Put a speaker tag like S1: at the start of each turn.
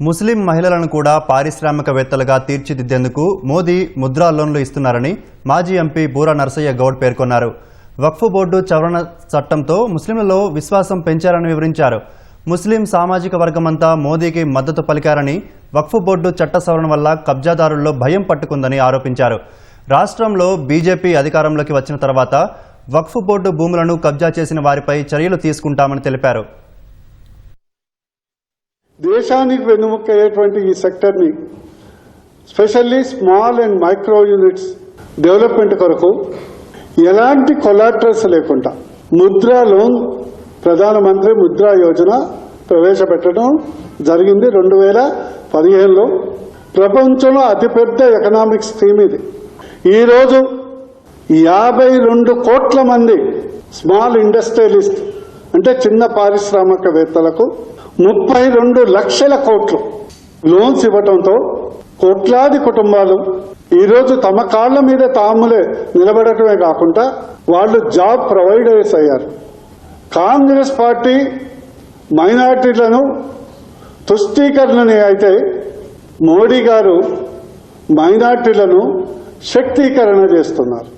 S1: ముస్లిం మహిళలను కూడా పారిశ్రామికవేత్తలుగా తీర్చిదిద్దేందుకు మోదీ ముద్రా లోన్లు ఇస్తున్నారని మాజీ ఎంపీ బూరా నరసయ్య గౌడ్ పేర్కొన్నారు. వక్ఫ్ బోర్డు సవరణ చట్టంతో ముస్లింలలో విశ్వాసం పెంచారని వివరించారు. ముస్లిం సామాజిక వర్గమంతా మోదీకి మద్దతు పలికారని వక్ఫ్ బోర్డు చట్ట సవరణ వల్ల కబ్జాదారుల్లో భయం పట్టుకుందని ఆరోపించారు. రాష్ట్రంలో బీజేపీ అధికారంలోకి వచ్చిన తర్వాత వక్ఫ్ బోర్డు భూములను కబ్జా చేసిన వారిపై చర్యలు తీసుకుంటామని తెలిపారు.
S2: దేశానికి వెన్నుముక్కయ్యేటువంటి ఈ సెక్టర్ని specially small and micro units development కొరకు ఎలాంటి కొలాటరల్స్ లేకుండా ముద్రా లోన్ ప్రధానమంత్రి ముద్రా యోజన ప్రవేశపెట్టడం జరిగింది రెండు వేల పదిహేనులో. ప్రపంచంలో అతిపెద్ద ఎకనామిక్ స్కీమ్ ఇది. ఈరోజు యాభై రెండు కోట్ల మంది స్మాల్ ఇండస్ట్రియలిస్ట్ అంటే చిన్న పారిశ్రామికవేత్తలకు ముప్పై రెండు లక్షల కోట్లు లోన్స్ ఇవ్వటంతో కోట్లాది కుటుంబాలు ఈరోజు తమ కాళ్ళ మీద తాములే నిలబడటమే కాకుండా వాళ్ళు జాబ్ ప్రొవైడర్స్ అయ్యారు. కాంగ్రెస్ పార్టీ మైనార్టీలను తుష్టీకరణని అయితే మోడీ గారు మైనార్టీలను శక్తీకరణ చేస్తున్నారు.